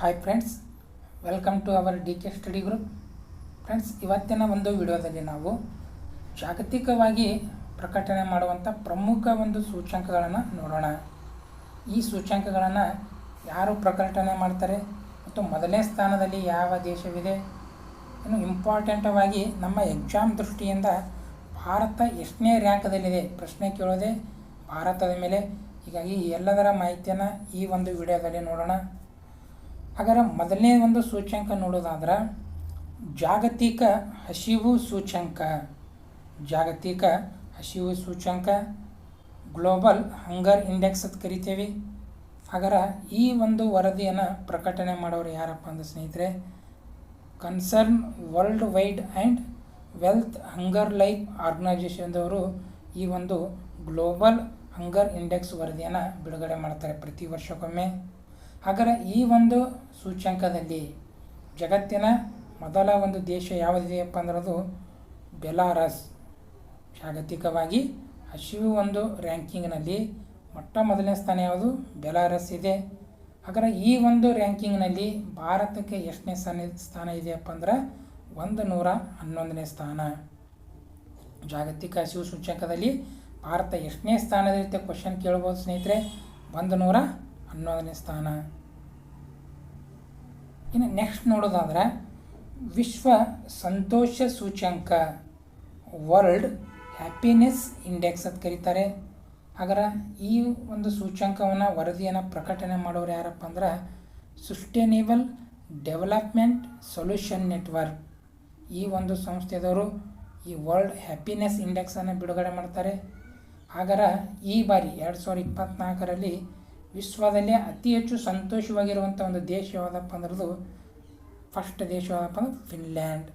Hi friends welcome to our D K study group friends ಇವತ್ತಿನ ಒಂದು ವಿಡಿಯೋದಲ್ಲಿ ನಾವು ಜಾಗತಿಕವಾಗಿ ಪ್ರಕಟಣೆ ಮಾಡುವಂಥ ಪ್ರಮುಖ ಒಂದು ಸೂಚ್ಯಂಕಗಳನ್ನು ನೋಡೋಣ. ಈ ಸೂಚ್ಯಂಕಗಳನ್ನು ಯಾರು ಪ್ರಕಟಣೆ ಮಾಡ್ತಾರೆ ಮತ್ತು ಮೊದಲನೇ ಸ್ಥಾನದಲ್ಲಿ ಯಾವ ದೇಶವಿದೆ? ಇನ್ನು ಇಂಪಾರ್ಟೆಂಟವಾಗಿ ನಮ್ಮ ಎಕ್ಸಾಮ್ ದೃಷ್ಟಿಯಿಂದ ಭಾರತ ಎಷ್ಟನೇ ರ್ಯಾಂಕದಲ್ಲಿದೆ? ಪ್ರಶ್ನೆ ಕೇಳೋದೆ ಭಾರತದ ಮೇಲೆ. ಹೀಗಾಗಿ ಎಲ್ಲದರ ಮಾಹಿತಿಯನ್ನು ಈ ಒಂದು ವಿಡಿಯೋದಲ್ಲಿ ನೋಡೋಣ. ಹಾಗಾದ್ರೆ ಮೊದಲನೇ ಒಂದು ಸೂಚ್ಯಂಕ ನೋಡೋದಾದ್ರೆ ಜಾಗತಿಕ ಹಸಿವು ಸೂಚ್ಯಂಕ. ಜಾಗತಿಕ ಹಸಿವು ಸೂಚ್ಯಂಕ, ಗ್ಲೋಬಲ್ ಹಂಗರ್ ಇಂಡೆಕ್ಸ್ ಅಂತ ಕರಿತೇವೆ. ಅದರ ಈ ಒಂದು ವರದಿಯನ್ನು ಪ್ರಕಟಣೆ ಮಾಡೋರು ಯಾರಪ್ಪ ಅಂದ್ರೆ ಸ್ನೇಹಿತರೆ, concern worldwide and welt hunger life ಆರ್ಗನೈಜೇಷನ್ದವರು ಈ ಒಂದು ಗ್ಲೋಬಲ್ ಹಂಗರ್ ಇಂಡೆಕ್ಸ್ ವರದಿಯನ್ನು ಬಿಡುಗಡೆ ಮಾಡ್ತಾರೆ ಪ್ರತಿ ವರ್ಷಕ್ಕೊಮ್ಮೆ. ಹಾಗಾದ್ರೆ ಈ ಒಂದು ಸೂಚ್ಯಂಕದಲ್ಲಿ ಜಗತ್ತಿನ ಮೊದಲ ಒಂದು ದೇಶ ಯಾವುದಿದೆಯಪ್ಪ ಅಂದ್ರೆ ಅದು ಬೆಲಾರಸ್. ಜಾಗತಿಕವಾಗಿ ಹಸಿವು ಒಂದು ರ್ಯಾಂಕಿಂಗ್ನಲ್ಲಿ ಮೊಟ್ಟ ಮೊದಲನೇ ಸ್ಥಾನ ಯಾವುದು? ಬೆಲಾರಸ್ ಇದೆ. ಹಾಗಾದ್ರೆ ಈ ಒಂದು ರ್ಯಾಂಕಿಂಗ್ನಲ್ಲಿ ಭಾರತಕ್ಕೆ ಎಷ್ಟನೇ ಸ್ಥಾನ ಸ್ಥಾನ ಇದೆಯಪ್ಪ ಅಂದ್ರೆ ಒಂದು ನೂರ ಹನ್ನೊಂದನೇ ಸ್ಥಾನ. ಜಾಗತಿಕ ಹಸಿವು ಸೂಚ್ಯಂಕದಲ್ಲಿ ಭಾರತ ಎಷ್ಟನೇ ಸ್ಥಾನದಲ್ಲಿರುತ್ತೆ ಕ್ವಶನ್ ಕೇಳ್ಬೋದು ಸ್ನೇಹಿತರೆ. ಒಂದು ನೂರ ಹನ್ನೊಂದನೇ ಸ್ಥಾನ. ಇನ್ನು ನೆಕ್ಸ್ಟ್ ನೋಡೋದಾದ್ರೆ ವಿಶ್ವ ಸಂತೋಷ ಸೂಚ್ಯಂಕ ವರ್ಲ್ಡ್ ಹ್ಯಾಪಿನೆಸ್ ಇಂಡೆಕ್ಸ್ ಅಂತ ಕರೀತಾರೆ. ಆಗರ ಈ ಒಂದು ಸೂಚ್ಯಂಕವನ್ನು ವರದಿಯನ್ನು ಪ್ರಕಟಣೆ ಮಾಡೋರು ಯಾರಪ್ಪ ಅಂದ್ರೆ ಸುಸ್ಟೇನೇಬಲ್ ಡೆವಲಪ್ಮೆಂಟ್ ಸೊಲ್ಯೂಷನ್ ನೆಟ್ವರ್ಕ್ ಈ ಒಂದು ಸಂಸ್ಥೆದವರು ಈ ವರ್ಲ್ಡ್ ಹ್ಯಾಪಿನೆಸ್ ಇಂಡೆಕ್ಸನ್ನು ಬಿಡುಗಡೆ ಮಾಡ್ತಾರೆ. ಆಗರ ಈ ಬಾರಿ ಎರಡು ಸಾವಿರದ ಇಪ್ಪತ್ತ್ನಾಲ್ಕರಲ್ಲಿ ವಿಶ್ವದಲ್ಲೇ ಅತಿ ಹೆಚ್ಚು ಸಂತೋಷವಾಗಿರುವಂಥ ಒಂದು ದೇಶ ಯಾವುದಪ್ಪ ಅಂದ್ರದು ಫಸ್ಟ್ ದೇಶ ಯಾವುದಪ್ಪ ಅಂದ್ರೆ ಫಿನ್ಲ್ಯಾಂಡ್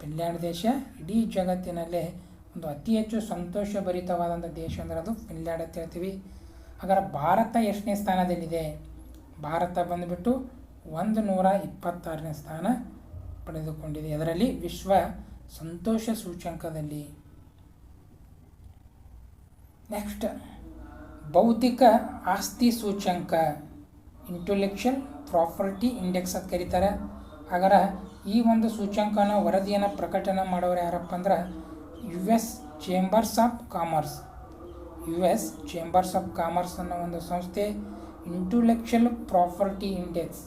ಫಿನ್ಲ್ಯಾಂಡ್ ದೇಶ ಇಡೀ ಜಗತ್ತಿನಲ್ಲೇ ಒಂದು ಅತಿ ಹೆಚ್ಚು ಸಂತೋಷಭರಿತವಾದಂಥ ದೇಶ ಅಂದ್ರೆ ಅದು ಫಿನ್ಲ್ಯಾಂಡ್ ಅಂತ ಹೇಳ್ತೀವಿ. ಹಾಗಾದ್ರೆ ಭಾರತ ಎಷ್ಟನೇ ಸ್ಥಾನದಲ್ಲಿದೆ? ಭಾರತ ಬಂದುಬಿಟ್ಟು ಒಂದು ನೂರ ಇಪ್ಪತ್ತಾರನೇ ಸ್ಥಾನ ಪಡೆದುಕೊಂಡಿದೆ. ಅದರಲ್ಲಿ ವಿಶ್ವ ಸಂತೋಷ ಸೂಚ್ಯಂಕದಲ್ಲಿ. ನೆಕ್ಸ್ಟ್ ಬೌದ್ಧಿಕ ಆಸ್ತಿ ಸೂಚ್ಯಂಕ ಇಂಟೆಲೆಕ್ಚುಯಲ್ ಪ್ರಾಪರ್ಟಿ ಇಂಡೆಕ್ಸ್ ಅಂತ ಕರೀತಾರೆ. ಆಗರ ಈ ಒಂದು ಸೂಚ್ಯಂಕನ ವರದಿಯನ್ನು ಪ್ರಕಟಣೆ ಮಾಡೋರು ಯಾರಪ್ಪ ಅಂದ್ರೆ U S chambers of commerce U S chambers of commerce ಅನ್ನೋ ಒಂದು ಸಂಸ್ಥೆ ಇಂಟೆಲೆಕ್ಚುಯಲ್ ಪ್ರಾಪರ್ಟಿ ಇಂಡೆಕ್ಸ್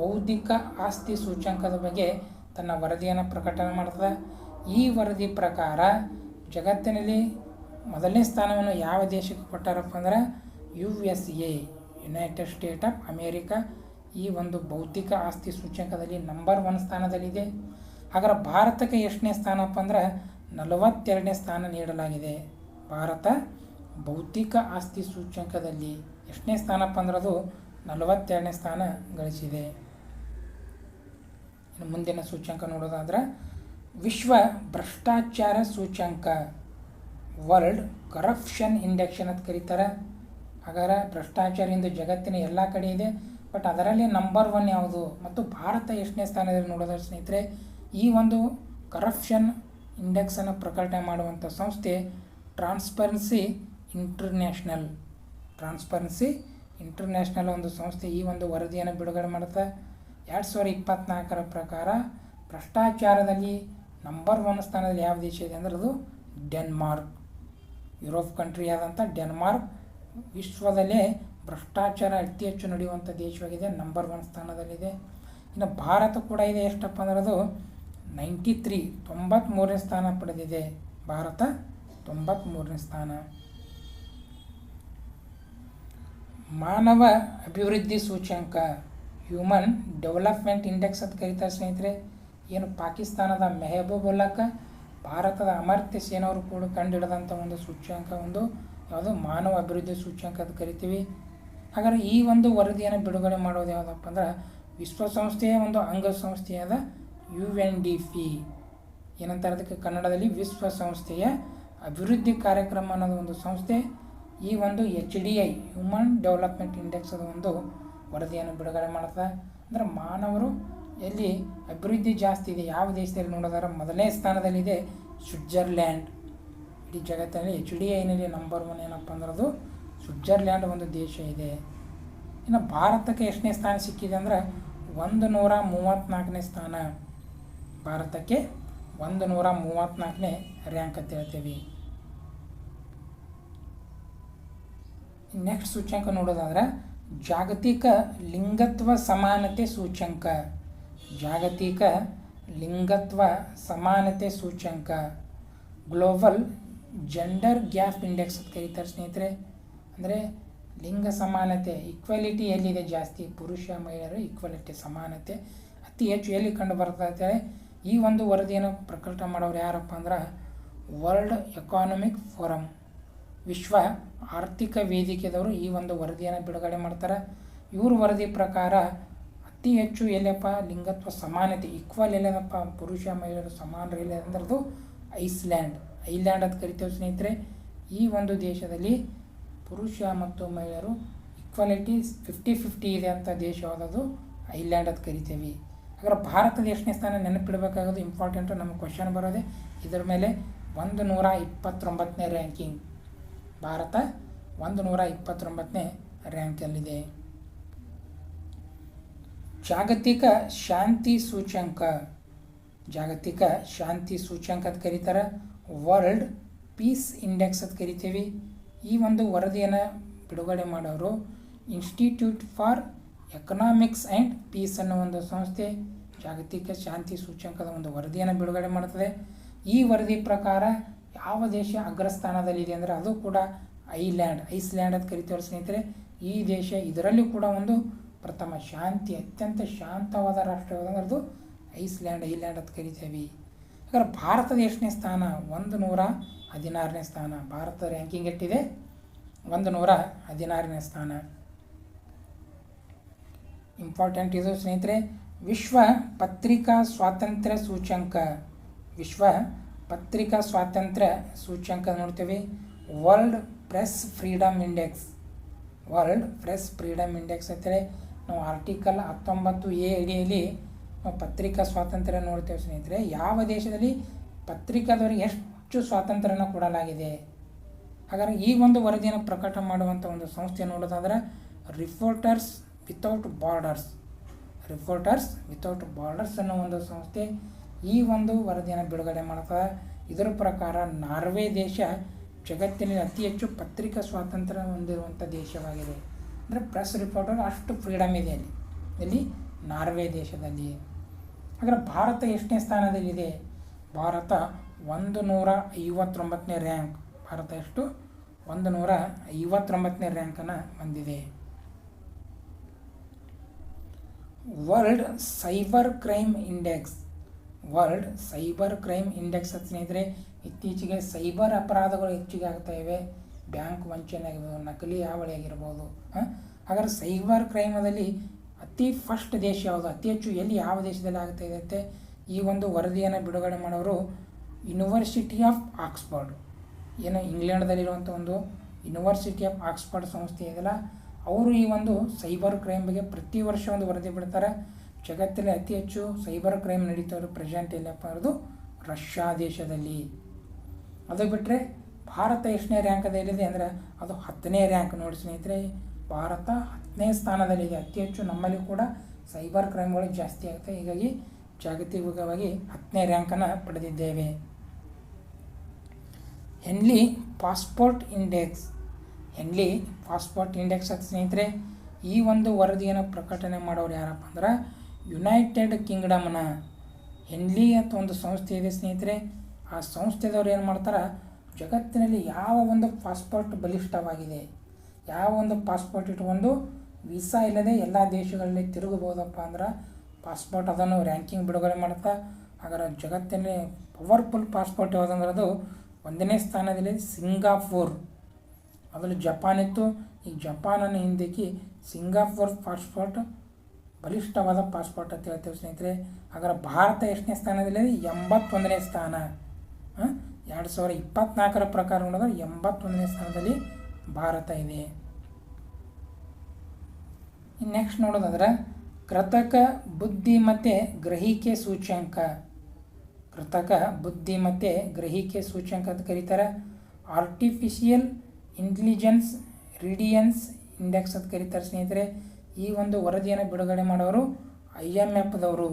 ಬೌದ್ಧಿಕ ಆಸ್ತಿ ಸೂಚ್ಯಂಕದ ಬಗ್ಗೆ ತನ್ನ ವರದಿಯನ್ನು ಪ್ರಕಟಣೆ ಮಾಡ್ತದೆ. ಈ ವರದಿ ಪ್ರಕಾರ ಜಗತ್ತಿನಲ್ಲಿ ಮೊದಲನೇ ಸ್ಥಾನವನ್ನು ಯಾವ ದೇಶಕ್ಕೆ ಕೊಟ್ಟಾರಪ್ಪ ಅಂದ್ರೆ U S A United State of America ಈ ಒಂದು ಭೌತಿಕ ಆಸ್ತಿ ಸೂಚ್ಯಂಕದಲ್ಲಿ ನಂಬರ್ ಒನ್ ಸ್ಥಾನದಲ್ಲಿದೆ. ಹಾಗರ ಭಾರತಕ್ಕೆ ಎಷ್ಟನೇ ಸ್ಥಾನಪ್ಪ ಅಂದ್ರೆ ನಲವತ್ತೆರಡನೇ ಸ್ಥಾನ ನೀಡಲಾಗಿದೆ. ಭಾರತ ಭೌತಿಕ ಆಸ್ತಿ ಸೂಚ್ಯಂಕದಲ್ಲಿ ಎಷ್ಟನೇ ಸ್ಥಾನಪ್ಪ ಅಂದ್ರೆ ಅದು ನಲವತ್ತೆರಡನೇ ಸ್ಥಾನ ಗಳಿಸಿದೆ. ಮುಂದಿನ ಸೂಚ್ಯಂಕ ನೋಡೋದಾದ್ರೆ ವಿಶ್ವ ಭ್ರಷ್ಟಾಚಾರ ಸೂಚ್ಯಂಕ. ವರ್ಲ್ಡ್ ಕರಪ್ಷನ್ ಇಂಡೆಕ್ಷನ್ ಅಂತ ಕರೀತಾರೆ. ಹಾಗಾದ್ರೆ ಭ್ರಷ್ಟಾಚಾರ ಇಂದು ಜಗತ್ತಿನ ಎಲ್ಲ ಕಡೆ ಇದೆ. ಬಟ್ ಅದರಲ್ಲಿ ನಂಬರ್ ಒನ್ ಯಾವುದು? ಮತ್ತು ಭಾರತ ಎಷ್ಟನೇ ಸ್ಥಾನದಲ್ಲಿ ನೋಡೋದಾದ್ರೆ ಸ್ನೇಹಿತರೆ, ಈ ಒಂದು ಕರಪ್ಷನ್ ಇಂಡೆಕ್ಸನ್ನು ಪ್ರಕಟಣೆ ಮಾಡುವಂಥ ಸಂಸ್ಥೆ ಟ್ರಾನ್ಸ್ಪರೆನ್ಸಿ ಇಂಟರ್ನ್ಯಾಷನಲ್. ಟ್ರಾನ್ಸ್ಪರೆನ್ಸಿ ಇಂಟರ್ನ್ಯಾಷನಲ್ ಒಂದು ಸಂಸ್ಥೆ ಈ ಒಂದು ವರದಿಯನ್ನು ಬಿಡುಗಡೆ ಮಾಡುತ್ತೆ. ಎರಡು ಸಾವಿರದ ಇಪ್ಪತ್ತ್ನಾಲ್ಕರ ಪ್ರಕಾರ ಭ್ರಷ್ಟಾಚಾರದಲ್ಲಿ ನಂಬರ್ ಒನ್ ಸ್ಥಾನದಲ್ಲಿ ಯಾವ ದೇಶ ಇದೆ ಅಂದ್ರೆ ಅದು ಡೆನ್ಮಾರ್ಕ್. ಯುರೋಪ್ ಕಂಟ್ರಿ ಆದಂಥ ಡೆನ್ಮಾರ್ಕ್ ವಿಶ್ವದಲ್ಲೇ ಭ್ರಷ್ಟಾಚಾರ ಅತಿ ಹೆಚ್ಚು ನಡೆಯುವಂಥ ದೇಶವಾಗಿದೆ ನಂಬರ್ ಒನ್ ಸ್ಥಾನದಲ್ಲಿದೆ. ಇನ್ನು ಭಾರತ ಕೂಡ ಇದೆ, ಎಷ್ಟಪ್ಪ ಅಂದ್ರೆ ಅದು ನೈಂಟಿ ತ್ರೀ ತೊಂಬತ್ತ್ಮೂರನೇ ಸ್ಥಾನ ಪಡೆದಿದೆ. ಭಾರತ ತೊಂಬತ್ತ್ಮೂರನೇ ಸ್ಥಾನ. ಮಾನವ ಅಭಿವೃದ್ಧಿ ಸೂಚ್ಯಂಕ ಹ್ಯೂಮನ್ ಡೆವಲಪ್ಮೆಂಟ್ ಇಂಡೆಕ್ಸ್ ಅಂತ ಕರೀತಾರೆ ಸ್ನೇಹಿತರೆ. ಏನು ಪಾಕಿಸ್ತಾನದ ಮೆಹಬೂಬ್ ಮೆಹಬೂಬುಲ್ಲಕ ಭಾರತದ ಅಮರ್ತ್ಯ ಸೇನ್ ಅವರು ಕೂಡ ಕಂಡುಹಿಡಿದಂಥ ಒಂದು ಸೂಚ್ಯಂಕ, ಒಂದು ಯಾವುದು ಮಾನವ ಅಭಿವೃದ್ಧಿ ಸೂಚ್ಯಂಕ ಅಂತ ಕರಿತೀವಿ. ಹಾಗಾದ್ರೆ ಈ ಒಂದು ವರದಿಯನ್ನು ಬಿಡುಗಡೆ ಮಾಡೋದು ಯಾವುದಪ್ಪ ಅಂದ್ರೆ ವಿಶ್ವಸಂಸ್ಥೆಯ ಒಂದು ಅಂಗಸಂಸ್ಥೆಯಾದ ಯು ಎನ್ ಡಿ ಪಿ ಏನಂತಾರೆ ಅದಕ್ಕೆ? ಕನ್ನಡದಲ್ಲಿ ವಿಶ್ವಸಂಸ್ಥೆಯ ಅಭಿವೃದ್ಧಿ ಕಾರ್ಯಕ್ರಮ ಅನ್ನೋದು ಒಂದು ಸಂಸ್ಥೆ. ಈ ಒಂದು H D I human development index ಅದು ಒಂದು ವರದಿಯನ್ನು ಬಿಡುಗಡೆ ಮಾಡ್ತದೆ. ಅಂದರೆ ಮಾನವರು ಎಲ್ಲಿ ಅಭಿವೃದ್ಧಿ ಜಾಸ್ತಿ ಇದೆ, ಯಾವ ದೇಶದಲ್ಲಿ ನೋಡೋದಾರ ಮೊದಲನೇ ಸ್ಥಾನದಲ್ಲಿದೆ ಸ್ವಿಟ್ಜರ್ಲ್ಯಾಂಡ್. ಇಡೀ ಜಗತ್ತಿನಲ್ಲಿ ಎಚ್ ಡಿ ಐನಲ್ಲಿ ನಂಬರ್ ಒನ್ ಏನಪ್ಪ ಅಂದ್ರೆ ಅದು ಸ್ವಿಟ್ಜರ್ಲ್ಯಾಂಡ್ ಒಂದು ದೇಶ ಇದೆ. ಇನ್ನು ಭಾರತಕ್ಕೆ ಎಷ್ಟನೇ ಸ್ಥಾನ ಸಿಕ್ಕಿದೆ ಅಂದರೆ ಒಂದು ನೂರ ಮೂವತ್ತ್ನಾಲ್ಕನೇ ಸ್ಥಾನ. ಭಾರತಕ್ಕೆ ಒಂದು ನೂರ ಮೂವತ್ತ್ನಾಲ್ಕನೇ ರ್ಯಾಂಕ್ ಅಂತ ಹೇಳ್ತೀವಿ. ನೆಕ್ಸ್ಟ್ ಸೂಚ್ಯಂಕ ನೋಡೋದಾದ್ರೆ ಜಾಗತಿಕ ಲಿಂಗತ್ವ ಸಮಾನತೆ ಸೂಚ್ಯಂಕ. ಜಾಗತಿಕ ಲಿಂಗತ್ವ ಸಮಾನತೆ ಸೂಚ್ಯಂಕ. ಗ್ಲೋಬಲ್ ಜೆಂಡರ್ ಗ್ಯಾಪ್ ಇಂಡೆಕ್ಸ್ ಅಂತ ಕರೀತಾರೆ ಸ್ನೇಹಿತರೆ. ಅಂದರೆ ಲಿಂಗ ಸಮಾನತೆ ಈಕ್ವಾಲಿಟಿ ಎಲ್ಲಿದೆ ಜಾಸ್ತಿ? ಪುರುಷ, ಮಹಿಳೆಯರು ಈಕ್ವಾಲಿಟಿ ಸಮಾನತೆ. ಅತಿ ಹೆಚ್ಚು ಎಲ್ಲಿ ಕಂಡು ಬರ್ತಾ ಈ ಒಂದು ವರದಿಯನ್ನು ಪ್ರಕಟ ಮಾಡೋರು ಯಾರಪ್ಪ ಅಂದ್ರೆ ವರ್ಲ್ಡ್ ಎಕಾನಮಿಕ್ ಫೋರಮ್ ವಿಶ್ವ ಆರ್ಥಿಕ ವೇದಿಕೆದವರು ಈ ಒಂದು ವರದಿಯನ್ನು ಬಿಡುಗಡೆ ಮಾಡ್ತಾರೆ. ಇವ್ರ ವರದಿ ಪ್ರಕಾರ ಅತಿ ಹೆಚ್ಚು ಎಲ್ಲಪ್ಪ ಲಿಂಗತ್ವ ಸಮಾನತೆ ಈಕ್ವಲ್ ಎಲ್ಲದಪ್ಪ ಪುರುಷ, ಮಹಿಳೆಯರು ಸಮಾನರು ಇಲ್ಲ ಅಂದ್ರದು ಐಸ್ಲ್ಯಾಂಡ್. ಐಲ್ಯಾಂಡ್ ಅಂತ ಕರಿತೇವೆ ಸ್ನೇಹಿತರೆ, ಈ ಒಂದು ದೇಶದಲ್ಲಿ ಪುರುಷ ಮತ್ತು ಮಹಿಳೆಯರು ಈಕ್ವಾಲಿಟಿ ಫಿಫ್ಟಿ ಫಿಫ್ಟಿ ಇದೆ ಅಂತ ದೇಶವಾದದ್ದು ಐಲ್ಯಾಂಡ್ ಅಂತ ಕರಿತೇವೆ. ಹಾಗಾದ್ರೆ ಭಾರತ ದೇಶನೇ ಸ್ಥಾನ ನೆನಪಿಡಬೇಕಾಗೋದು ಇಂಪಾರ್ಟೆಂಟು ನಮ್ಮ ಕ್ವಶನ್ ಬರೋದೇ. ಇದರ ಮೇಲೆ ಒಂದು ನೂರ ಇಪ್ಪತ್ತೊಂಬತ್ತನೇ ರ್ಯಾಂಕಿಂಗ್ ಭಾರತ ಒಂದು ನೂರ ಇಪ್ಪತ್ತೊಂಬತ್ತನೇ ರ್ಯಾಂಕಲ್ಲಿದೆ ಜಾಗತಿಕ ಶಾಂತಿ ಸೂಚ್ಯಂಕ. ಜಾಗತಿಕ ಶಾಂತಿ ಸೂಚ್ಯಂಕ ಅಂತ ಕರೀತಾರೆ. ವರ್ಲ್ಡ್ ಪೀಸ್ ಇಂಡೆಕ್ಸ್ ಅಂತ ಕರಿತೀವಿ. ಈ ಒಂದು ವರದಿಯನ್ನು ಬಿಡುಗಡೆ ಮಾಡೋರು institute for economics and peace ಅನ್ನೋ ಒಂದು ಸಂಸ್ಥೆ ಜಾಗತಿಕ ಶಾಂತಿ ಸೂಚ್ಯಂಕದ ಒಂದು ವರದಿಯನ್ನು ಬಿಡುಗಡೆ ಮಾಡುತ್ತದೆ ಈ ವರದಿ ಪ್ರಕಾರ ಯಾವ ದೇಶ ಅಗ್ರಸ್ಥಾನದಲ್ಲಿದೆ ಅಂದರೆ ಅದು ಕೂಡ ಐಲ್ಯಾಂಡ್ ಐಸ್ಲ್ಯಾಂಡ್ ಅಂತ ಕರಿತೀವಿ ಸ್ನೇಹಿತರೆ. ಈ ದೇಶ ಇದರಲ್ಲಿ ಕೂಡ ಒಂದು ಪ್ರಥಮ ಶಾಂತಿ, ಅತ್ಯಂತ ಶಾಂತವಾದ ರಾಷ್ಟ್ರ ಐಸ್ಲ್ಯಾಂಡ್ ಐಲ್ಯಾಂಡ್ ಅಂತ ಕರಿತೇವೆ. ಹಾಗಾದ್ರೆ ಭಾರತದ ಎಷ್ಟನೇ ಸ್ಥಾನ? ಒಂದು ನೂರ ಹದಿನಾರನೇ ಸ್ಥಾನ. ಭಾರತದ ರ್ಯಾಂಕಿಂಗ್ ಎಷ್ಟಿದೆ? ಒಂದು ನೂರ ಹದಿನಾರನೇ ಸ್ಥಾನ. ಇಂಪಾರ್ಟೆಂಟ್ ಇದು ಸ್ನೇಹಿತರೆ, ವಿಶ್ವ ಪತ್ರಿಕಾ ಸ್ವಾತಂತ್ರ್ಯ ಸೂಚ್ಯಂಕ. ವಿಶ್ವ ಪತ್ರಿಕಾ ಸ್ವಾತಂತ್ರ್ಯ ಸೂಚ್ಯಂಕ ನೋಡ್ತೇವೆ. World press freedom index world press freedom index ಅಂತೇಳಿ ನಾವು ಆರ್ಟಿಕಲ್ ಹತ್ತೊಂಬತ್ತು ಎ ಅಡಿಯಲ್ಲಿ ಪತ್ರಿಕಾ ಸ್ವಾತಂತ್ರ್ಯ ನೋಡ್ತೇವೆ ಸ್ನೇಹಿತರೆ. ಯಾವ ದೇಶದಲ್ಲಿ ಪತ್ರಿಕಾದವರಿಗೆ ಎಷ್ಟು ಸ್ವಾತಂತ್ರ್ಯನ ಕೊಡಲಾಗಿದೆ? ಹಾಗಾದ್ರೆ ಈ ಒಂದು ವರದಿಯನ್ನು ಪ್ರಕಟ ಮಾಡುವಂಥ ಒಂದು ಸಂಸ್ಥೆ ನೋಡೋದಾದ್ರೆ reporters without borders reporters without borders ಅನ್ನೋ ಒಂದು ಸಂಸ್ಥೆ ಈ ಒಂದು ವರದಿಯನ್ನು ಬಿಡುಗಡೆ ಮಾಡ್ತದೆ. ಇದರ ಪ್ರಕಾರ ನಾರ್ವೆ ದೇಶ ಜಗತ್ತಿನಲ್ಲಿ ಅತಿ ಹೆಚ್ಚು ಪತ್ರಿಕಾ ಸ್ವಾತಂತ್ರ್ಯ ಹೊಂದಿರುವಂಥ ದೇಶವಾಗಿದೆ. ಅಂದರೆ ಪ್ರೆಸ್ ರಿಪೋರ್ಟರ್ ಅಷ್ಟು ಫ್ರೀಡಮ್ ಇದೆ ಅಲ್ಲಿ. ಇಲ್ಲಿ ನಾರ್ವೆ ದೇಶದಲ್ಲಿ. ಹಾಗಾದ್ರೆ ಭಾರತ ಎಷ್ಟನೇ ಸ್ಥಾನದಲ್ಲಿದೆ? ಭಾರತ ಒಂದು ನೂರ ಐವತ್ತೊಂಬತ್ತನೇ ರ್ಯಾಂಕ್ ಭಾರತ ಎಷ್ಟು? ಒಂದು ನೂರ ಐವತ್ತೊಂಬತ್ತನೇ ರ್ಯಾಂಕನ್ನು ಹೊಂದಿದೆ. World cyber crime index world cyber crime index ಸ್ನೇಹಿತರೆ ಇತ್ತೀಚೆಗೆ ಸೈಬರ್ ಅಪರಾಧಗಳು ಹೆಚ್ಚಿಗೆ ಆಗ್ತಾ ಇವೆ. ಬ್ಯಾಂಕ್ ವಂಚನೆ ಆಗಿರ್ಬೋದು ನಕಲಿ ಹಾವಳಿ ಆಗಿರ್ಬೋದು ಹಾಗಾದ್ರೆ ಸೈಬರ್ ಕ್ರೈಮದಲ್ಲಿ ಅತಿ ಫಸ್ಟ್ ದೇಶ ಯಾವುದು? ಅತಿ ಹೆಚ್ಚು ಎಲ್ಲಿ ಯಾವ ದೇಶದಲ್ಲಿ ಆಗ್ತಾ ಇದೆ ಈ ಒಂದು ವರದಿಯನ್ನು ಬಿಡುಗಡೆ ಮಾಡೋರು ಯೂನಿವರ್ಸಿಟಿ ಆಫ್ ಆಕ್ಸ್ಫರ್ಡ್ ಏನು ಇಂಗ್ಲೆಂಡ್ದಲ್ಲಿರುವಂಥ ಒಂದು ಯೂನಿವರ್ಸಿಟಿ ಆಫ್ ಆಕ್ಸ್ಫರ್ಡ್ ಸಂಸ್ಥೆ ಇದೆಯಲ್ಲ? ಅವರು ಈ ಒಂದು ಸೈಬರ್ ಕ್ರೈಮ್ ಬಗ್ಗೆ ಪ್ರತಿ ವರ್ಷ ಒಂದು ವರದಿ ಬಿಡ್ತಾರೆ. ಜಗತ್ತಲ್ಲಿ ಅತಿ ಹೆಚ್ಚು ಸೈಬರ್ ಕ್ರೈಮ್ ನಡೀತಾ ಪ್ರೆಸೆಂಟ್ ಎಲ್ಲಪ್ಪ ಅನ್ನೋದು ರಷ್ಯಾ ದೇಶದಲ್ಲಿ. ಅದು ಬಿಟ್ಟರೆ ಭಾರತ ಎಷ್ಟನೇ ರ್ಯಾಂಕದಲ್ಲಿದೆ ಅಂದರೆ ಅದು ಹತ್ತನೇ ರ್ಯಾಂಕ್ ನೋಡಿ ಸ್ನೇಹಿತರೆ. ಭಾರತ ಹತ್ತನೇ ಸ್ಥಾನದಲ್ಲಿದೆ ಅತಿ ಹೆಚ್ಚು ನಮ್ಮಲ್ಲಿ ಕೂಡ ಸೈಬರ್ ಕ್ರೈಮ್ಗಳು ಜಾಸ್ತಿ ಆಗುತ್ತೆ. ಹೀಗಾಗಿ ಜಾಗತಿಕವಾಗಿ ಹತ್ತನೇ ರ್ಯಾಂಕನ್ನು ಪಡೆದಿದ್ದೇವೆ. Henley passport index Henley passport index ಅಂತ ಸ್ನೇಹಿತರೆ, ಈ ಒಂದು ವರದಿಯನ್ನು ಪ್ರಕಟಣೆ ಮಾಡೋರು ಯಾರಪ್ಪ ಅಂದ್ರೆ ಯುನೈಟೆಡ್ ಕಿಂಗ್ಡಮ್ನ ಹೆನ್ಲಿ ಅಂತ ಒಂದು ಸಂಸ್ಥೆ ಇದೆ ಸ್ನೇಹಿತರೆ. ಆ ಸಂಸ್ಥೆದವ್ರು ಏನು ಮಾಡ್ತಾರೆ ಜಗತ್ತಿನಲ್ಲಿ ಯಾವ ಒಂದು ಪಾಸ್ಪೋರ್ಟ್ ಬಲಿಷ್ಠವಾಗಿದೆ? ಯಾವ ಒಂದು ಪಾಸ್ಪೋರ್ಟ್ ಇಟ್ಕೊಂಡು ವೀಸಾ ಇಲ್ಲದೆ ಎಲ್ಲ ದೇಶಗಳಲ್ಲಿ ತಿರುಗಬಹುದಪ್ಪ ಅಂದ್ರೆ ಪಾಸ್ಪೋರ್ಟ್ ಅದನ್ನು ರ್ಯಾಂಕಿಂಗ್ ಬಿಡುಗಡೆ ಮಾಡ್ತಾ ಹಾಗಾದ್ರೆ ಜಗತ್ತಿನಲ್ಲಿ ಪವರ್ಫುಲ್ ಪಾಸ್ಪೋರ್ಟ್ ಯಾವುದಂದ್ರೆ ಅದು ಒಂದನೇ ಸ್ಥಾನದಲ್ಲಿ ಸಿಂಗಾಪುರ್. ಮೊದಲು ಜಪಾನ್ ಇತ್ತು, ಈಗ ಜಪಾನನ್ನು ಹಿಂದಕ್ಕೆ ಸಿಂಗಾಪುರ್ ಪಾಸ್ಪೋರ್ಟ್ ಬಲಿಷ್ಠವಾದ ಪಾಸ್ಪೋರ್ಟ್ ಅಂತ ಹೇಳ್ತೇವೆ ಸ್ನೇಹಿತರೆ. ಹಾಗಾದ್ರೆ ಭಾರತ ಎಷ್ಟನೇ ಸ್ಥಾನದಲ್ಲಿ ಎಂಬತ್ತೊಂದನೇ ಸ್ಥಾನ. ಎರಡು ಸಾವಿರ ಇಪ್ಪತ್ತ್ನಾಲ್ಕರ ಪ್ರಕಾರ ನೋಡಿದ್ರೆ ಎಂಬತ್ತೊಂದನೇ ಸ್ಥಾನದಲ್ಲಿ ಭಾರತ ಇದೆ. ನೆಕ್ಸ್ಟ್ ನೋಡೋದಾದ್ರೆ ಕೃತಕ ಬುದ್ಧಿಮತ್ತೆ ಗ್ರಹಿಕೆ ಸೂಚ್ಯಂಕ. ಕೃತಕ ಬುದ್ಧಿಮತ್ತೆ ಗ್ರಹಿಕೆ ಸೂಚ್ಯಂಕ ಅಂತ ಕರೀತಾರೆ. ಆರ್ಟಿಫಿಷಿಯಲ್ ಇಂಟೆಲಿಜೆನ್ಸ್ ರೀಡಿಯನ್ಸ್ ಇಂಡೆಕ್ಸ್ ಅಂತ ಕರೀತಾರೆ ಸ್ನೇಹಿತರೆ. ಈ ಒಂದು ವರದಿಯನ್ನು ಬಿಡುಗಡೆ ಮಾಡೋರು ಐ ಎಂ ಎಫ್ದವರು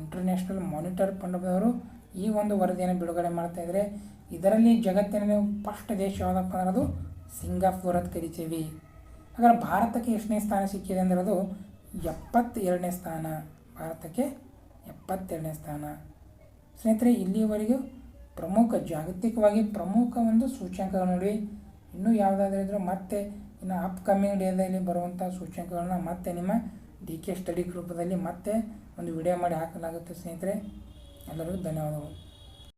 ಇಂಟರ್ನ್ಯಾಷನಲ್ ಮಾನಿಟರ್ ಫಂಡ್ದವರು ಈ ಒಂದು ವರದಿಯನ್ನು ಬಿಡುಗಡೆ ಮಾಡ್ತಾಯಿದ್ದಾರೆ ಇದರಲ್ಲಿ ಜಗತ್ತಿನಲ್ಲಿ ಫಸ್ಟ್ ದೇಶ ಯಾವುದಪ್ಪ ಅಂದ್ರೆ ಅದು ಸಿಂಗಾಪುರ್ ಅಂತ ಕರಿತೀವಿ ಹಾಗಾದ್ರೆ ಭಾರತಕ್ಕೆ ಎಷ್ಟನೇ ಸ್ಥಾನ ಸಿಕ್ಕಿದೆ ಅಂದರೆ ಅದು ಎಪ್ಪತ್ತೆರಡನೇ ಸ್ಥಾನ. ಭಾರತಕ್ಕೆ ಎಪ್ಪತ್ತೆರಡನೇ ಸ್ಥಾನ. ಸ್ನೇಹಿತರೆ ಇಲ್ಲಿಯವರೆಗೂ ಪ್ರಮುಖ ಜಾಗತಿಕವಾಗಿ ಪ್ರಮುಖ ಒಂದು ಸೂಚ್ಯಂಕಗಳು ನೋಡಿ. ಇನ್ನೂ ಯಾವುದಾದ್ರೂ ಇದ್ದರೂ ಮತ್ತೆ ಇನ್ನು ಅಪ್ಕಮಿಂಗ್ ಡೇದಲ್ಲಿ ಬರುವಂಥ ಸೂಚ್ಯಂಕಗಳನ್ನ ಮತ್ತೆ ನಿಮ್ಮ ಡಿ ಕೆ ಸ್ಟಡಿ ಗ್ರೂಪದಲ್ಲಿ ಮತ್ತೆ ಒಂದು ವಿಡಿಯೋ ಮಾಡಿ ಹಾಕಲಾಗುತ್ತೆ ಸ್ನೇಹಿತರೆ. అందరికీ ధన్యవాదాలు